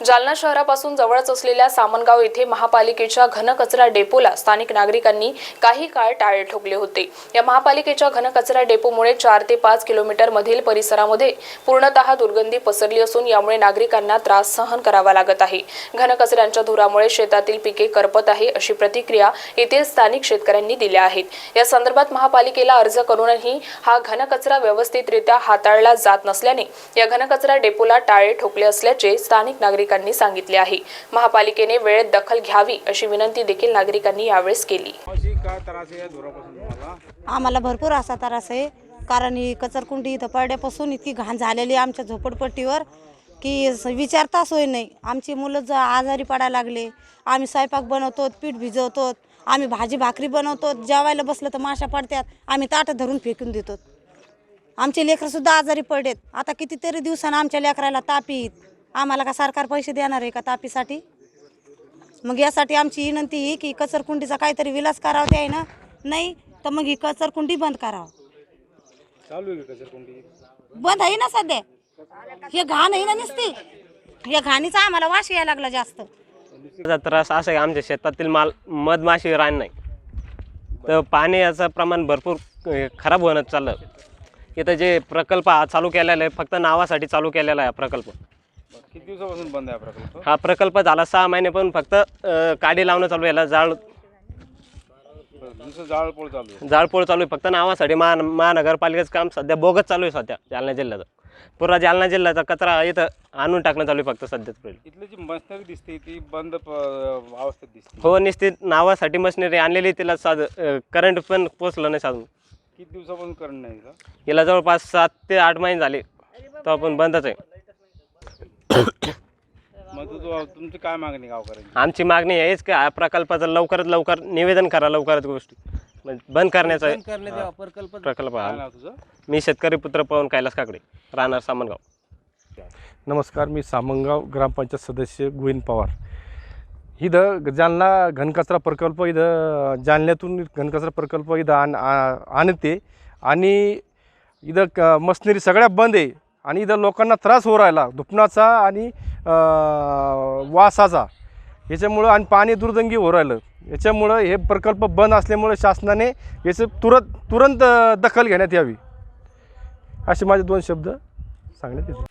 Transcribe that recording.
जालना शहरापासून जवळच असलेल्या सामनगाव येथे महापालिकेच्या घनकचरा डेपोला स्थानिक नागरिकांनी काही काळ टाळे ठोकले होते. या महापालिकेच्या घनकचरा डेपोमुळे चार ते पाच किलोमीटर मधील परिसरामध्ये पूर्णतः दुर्गंधी पसरली असून यामुळे नागरिकांना त्रास सहन करावा लागत आहे. घनकचऱ्यांच्या धुरामुळे शेतातील पिके करपत आहे अशी प्रतिक्रिया येथील स्थानिक शेतकऱ्यांनी दिल्या आहेत. या संदर्भात महापालिकेला अर्ज करूनही हा घनकचरा व्यवस्थितरित्या हाताळला जात नसल्याने या घनकचरा डेपोला टाळे ठोकले असल्याचे स्थानिक नागरिक नागरिकांनी सांगितले आहे. महापालिकेने वेळेत दखल घ्यावी अशी विनंती देखील नागरिकांनी यावेळेस केली. आम्हाला भरपूर असा त्रास आहे. कारण ही कचरकुंडी इथं पडल्यापासून इतकी घाण झालेली आमच्या झोपडपट्टीवर की विचारता सोय नाही. आमची मुलं ज आजारी पडायला लागले आम्ही स्वयंपाक बनवतो पीठ भिजवतो आम्ही भाजी भाकरी बनवतो जेवायला बसलं तर माशा पडतात आम्ही ताटं धरून फेकून देतो आमचे लेकरंसुद्धा आजारी पडलेत. आता कितीतरी दिवसानं आमच्या लेकराला ताप येत आम्हाला का सरकार पैसे देणार आहे का तापीसाठी? मग यासाठी आमची विनंती आहे की कचरकुंडीचा काहीतरी विलास करावा ते आहे ना? नाही तर मग ही कचरकुंडी बंद करावं. चालू आहे कचरकुंडी? बंद आहे ना सध्या? हे घाण आहे ना नुसती. या घाणीचा आम्हाला वास यायला लागला जास्त. त्याचा त्रास असा आहे आमच्या शेतातील माल मधमाशी रान नाही. तर पाणी याचं प्रमाण भरपूर अं, खराब होणं चाललं. इथं जे प्रकल्प हा चालू केलेला आहे फक्त नावासाठी चालू केलेला आहे हा प्रकल्प. किती दिवसापासून बंद आहे हा प्रकल्प हा प्रकल्प झाला सहा महिने पण फक्त अं, काडी लावणं चालू आहे याला जाळ जाळपोळ चालू आहे. जाळपोळ चालू आहे. फक्त नावासाठी महा महानगरपालिकेचं काम सध्या बोगस चालू आहे सध्या जालना जिल्ह्याचं. पुरा जालना जिल्ह्याचा कचरा इथं आणून टाकणं चालू आहे फक्त सध्याच पहिले इथली जी मशनरी दिसते ती बंद प- अवस्थेत दिसते. हो निश्चित नावासाठी मशिनरी आणलेली तिला साध करंट पण पोचलं नाही साधून. किती दिवसापासून करण नाही का याला जवळपास सात ते आठ महिने झाले तो आपण बंदच आहे. मग तू तू- तुमची काय मागणी गावकऱ्यांची? आमची मागणी आहेच की हा प्रकल्पाचं लवकरात लवकर निवेदन करा लवकरात गोष्टी. म्हणजे बंद करण्याचा आहे प्रकल्प काय हा नाव तुझं? मी शेतकरी पुत्र पवन कैलास काकडे राहणार सामनगाव. नमस्कार मी सामंगाव ग्रामपंचायत सदस्य गोविंद पवार. इथं जालना घनकचरा प्रकल्प इथं जालन्यातून घनकचरा प्रकल्प इथं आण आ- आणते आणि इथं क मशिनरी सगळ्या बंद आहे. आणि इथं लोकांना त्रास हो राहिला धुपणाचा आणि वासाचा. याच्यामुळं आणि पाणी दुर्दंगी हो राहिलं. याच्यामुळं हे प्रकल्प बंद असल्यामुळं शासनाने याचं तुरंत तुरंत दखल घेण्यात यावी. असे माझे दोन शब्द सांगण्यात येते